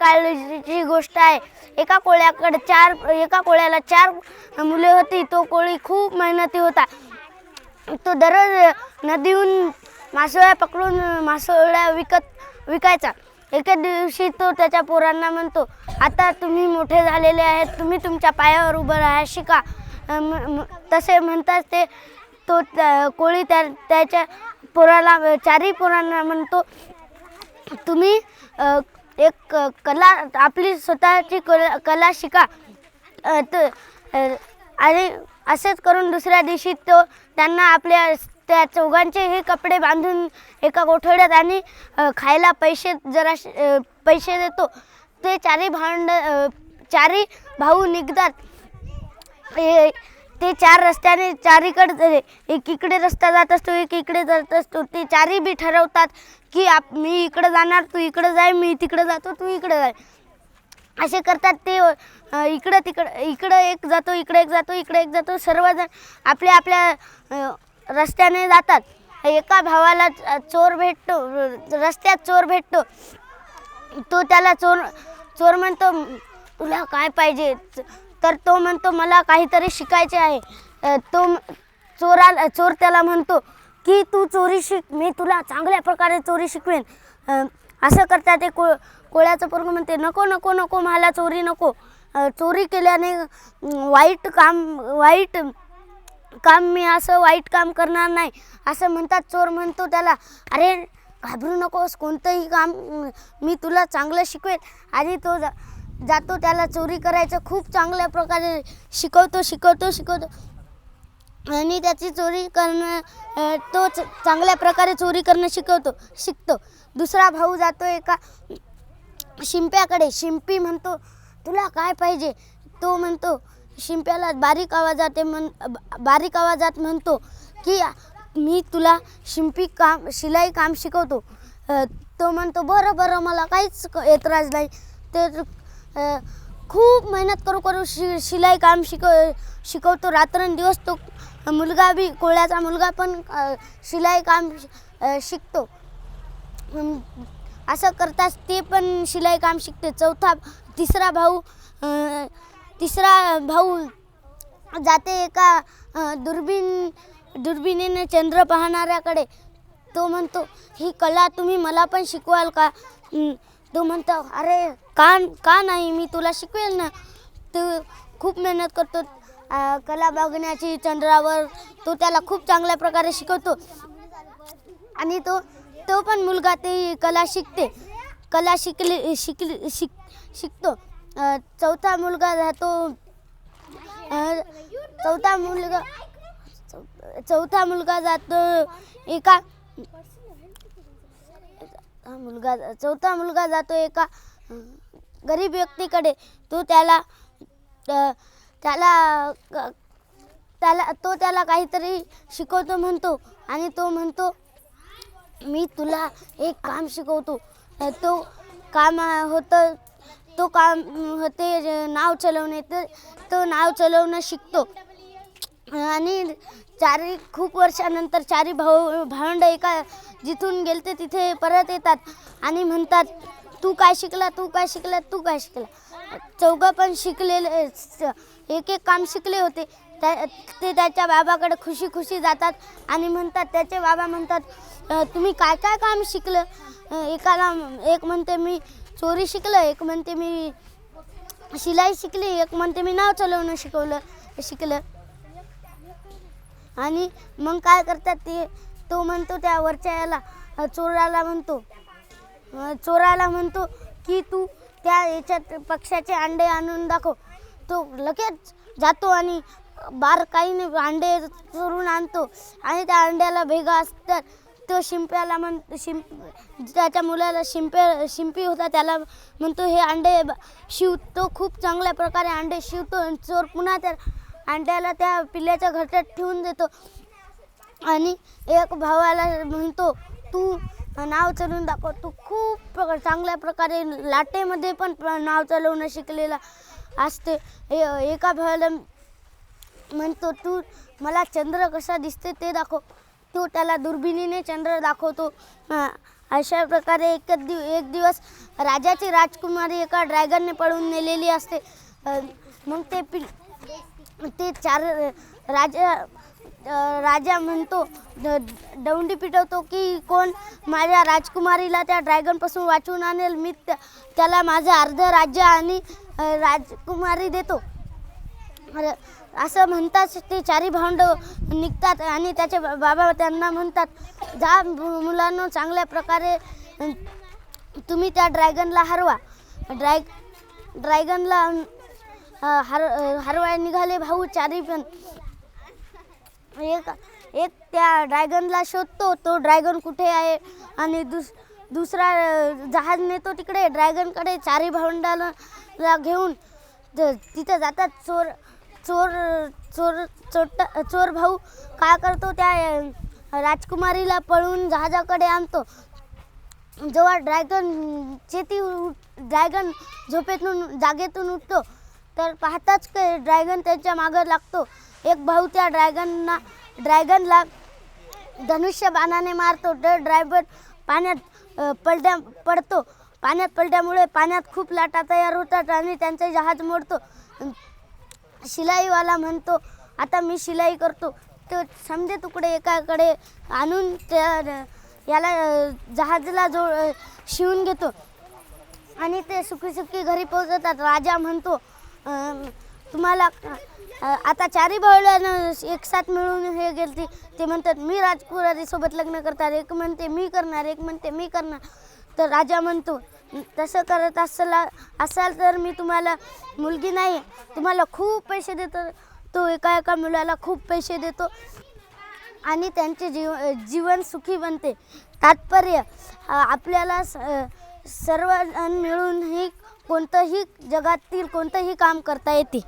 काळजीची गोष्ट आहे. एका कोळ्याकडे चार एका कोळ्याला चार मुले होती तो कोळी खूप मेहनती होता. तो दररोज नदीहून मासोळ्या पकडून मासोळ्या विकत विकायचा. एके दिवशी तो त्याच्या पोरांना म्हणतो आता तुम्ही मोठे झालेले आहेत तुम्ही तुमच्या पायावर उभं राहा शिका. तसे म्हणताच ते तो त्या- कोळी त्या त्याच्या पोराला चारही पोरांना म्हणतो तुम्ही एक कला आपली स्वतःची कला कला शिका. आणि असंच करून दुसऱ्या दिवशी तो त्यांना आपल्या त्या चौघांचे हे कपडे बांधून एका कोठड्यात आणि खायला पैसे जरा पैसे देतो. ते चारी भांड चारी भाऊ निघतात. ते चार रस्त्याने चारीकडे एक इकडे रस्ता जात असतो एक इकडे जात असतो ते चारही बी ठरवतात की आप मी इकडे जाणार तू इकडे जाय मी तिकडे जातो तू इकडे जाय. असे करतात ते इकडं तिकडं इकडं एक जातो इकडे एक जातो इकडे एक जातो सर्वजण आपल्या आपल्या रस्त्याने जातात. एका भावाला चोर भेटतो रस्त्यात चोर भेटतो. तो त्याला चोर चोर म्हणतो तुला काय पाहिजे? तर तो म्हणतो मला काहीतरी शिकायचे आहे. तो चोराला चोर त्याला म्हणतो की तू चोरी शिक मी तुला चांगल्या प्रकारे चोरी शिकवेन. असं करता ते को कोळ्याचं पोरगं म्हणते नको नको नको मला चोरी नको. चोरी केल्याने वाईट काम वाईट काम मी असं वाईट काम करणार नाही असं म्हणतात चोर म्हणतो त्याला. अरे घाबरू नकोस कोणतंही काम मी तुला चांगलं शिकवेन. आणि तो जा- जातो त्याला चोरी करायचं खूप चांगल्या प्रकारे शिकवतो शिकवतो शिकवतो. आणि त्याची चोरी करणं तो चांगल्या प्रकारे चोरी करणं शिकवतो शिकतो. दुसरा भाऊ जातो एका शिंप्याकडे. शिंपी म्हणतो तुला काय पाहिजे? तो म्हणतो शिंप्याला बारीक आवाजात म्हण बारीक आवाजात म्हणतो की मी तुला शिंपी काम शिलाई काम शिकवतो. तो म्हणतो बरं बरं मला काहीच क- एतराज नाही. तर खूप मेहनत करू करू शि शिलाई काम शिकव शिकवतो रात्रंदिवस तो मुलगा बी कोळ्याचा मुलगा पण शिलाई काम शिकतो. असं करताच ते पण शिलाई काम शिकते. चौथा तिसरा भाऊ तिसरा भाऊ जाते एका दुर्बीण दुर्बिणीने चंद्र पाहणाऱ्याकडे. तो म्हणतो ही कला तुम्ही मला पण शिकवाल का? तो म्हणतो अरे का का नाही? मी तुला शिकवेल ना. तू खूप मेहनत करतो कला बघण्याची चंद्रावर. तो त्याला खूप चांगल्या प्रकारे शिकवतो. आणि तो तो पण मुलगा ते कला शिकते. कला शिकली शिकली शिक शिकतो. चौथा मुलगा राहतो चौथा मुलगा चौ- चौथा मुलगा जातो एका मुलगा चौथा मुलगा जातो एका गरीब व्यक्तीकडे. तो त्याला त्याला क- त्याला तो त्याला काहीतरी शिकवतो म्हणतो आणि तो म्हणतो मी तुला एक काम शिकवतो. तो काम होतं तो काम होते नाव चालवणे तर तो नाव चालवणं शिकतो. आणि चारी खूप वर्षानंतर चारी भाऊ भावंड एका जिथून गेलते तिथे परत येतात आणि म्हणतात तू काय शिकला तू काय शिकला तू काय शिकला? चौघं पण शिकलेले एक एक काम शिकले होते. त्या ते त्याच्या बाबाकडे खुशी खुशी जातात आणि म्हणतात त्याचे बाबा म्हणतात तुम्ही काय काय काम शिकलं? एकाला एक म्हणते मी चोरी शिकलं एक म्हणते मी शिलाई शिकली एक म्हणते मी नाव चालवणं शिकवलं शिकलं. आणि मग काय करतात ते? तो म्हणतो त्या वरच्या याला चोराला म्हणतो. चोराला म्हणतो की तू त्या याच्यात पक्षाचे अंडे आणून दाखव. तो लगेच जातो आणि बारकाईने अंडे चोरून आणतो. आणि त्या अंड्याला भेगा असतात. तो शिंप्याला म्हण शिंप त्याच्या मुलाला शिंप्या शिंपी होता. त्याला म्हणतो हे अंडे ब- शिव तो खूप चांगल्या प्रकारे अंडे शिवतो चोर पुन्हा त्या अंड्याला त्या पिल्ल्याच्या घरट्यात ठेवून देतो. आणि एक भावाला म्हणतो तू नाव चालवून दाखव. तू खूप प्रकार चांगल्या प्रकारे लाटेमध्ये पण नाव चालवणं शिकलेला असते. ए- एका भावाला म्हणतो तू मला चंद्र कसा दिसते ते दाखव. तो त्याला दुर्बिणीने चंद्र दाखवतो. अशा प्रकारे एक दिव एक दिवस राजाची राजकुमारी एका ड्रॅगनने पळून नेलेली असते. मग ते पि ते चार राजा राजा म्हणतो द- दौंडी पिटवतो की कोण माझ्या राजकुमारीला त्या ड्रॅगनपासून वाचवून आणेल मी त्या- त्याला माझं अर्ध राज्य आणि राजकुमारी देतो. असं म्हणताच ते चारी भांड निघतात आणि त्याचे बाबा त्यांना म्हणतात जा मु- मुलांनो चांगल्या प्रकारे तुम्ही त्या ड्रॅगनला हरवा. ड्रॅग ड्रॅगनला हर हरवाय निघाले भाऊ चारी पण. एक एक त्या ड्रॅगनला शोधतो तो ड्रॅगन कुठे आहे? आणि दुस दुसरा जहाज नेतो तिकडे ड्रॅगनकडे चारी भावंडाला घेऊन. तिथं जातात चोर चोर चोर चोट चोर भाऊ. काय करतो त्या राजकुमारीला पळून जहाजाकडे आणतो. जेव्हा ड्रॅगन चेती ड्रॅगन झोपेतून जागेतून उठतो. तर पाहताच की ड्रॅगन त्याच्या मागं लागतो. एक भाऊ त्या ड्रॅगनना ड्रॅगनला धनुष्य बाणाने मारतो. तर ड्रायव्हर पाण्यात पडद्या पलट्या पडतो. पाण्यात पलट्यामुळे पाण्यात खूप लाटा तयार होतात आणि त्यांचे जहाज मोडतो. शिलाईवाला म्हणतो आता मी शिलाई करतो. तो समजे तुकडे एकाकडे आणून त्या याला जहाजला जो शिवून घेतो. आणि ते सुखी सुखी घरी पोहोचतात. राजा म्हणतो तुम्हाला आता चारी भावल्यानं एक साथ मिळून हे गेलती. ते म्हणतात मी राजकुरारीसोबत लग्न करतात. एक म्हणते मी करणार. एक म्हणते मी करणार. तर राजा म्हणतो तसं करत असला असाल तर मी तुम्हाला मुलगी नाही. तुम्हाला खूप पैसे देतो. तो एका एका मुलाला खूप पैसे देतो. आणि त्यांचे जीव जीवन सुखी बनते. तात्पर्य आपल्याला स- सर्वजण मिळून ही कोणतंही जगातील कोणतंही काम करता येते.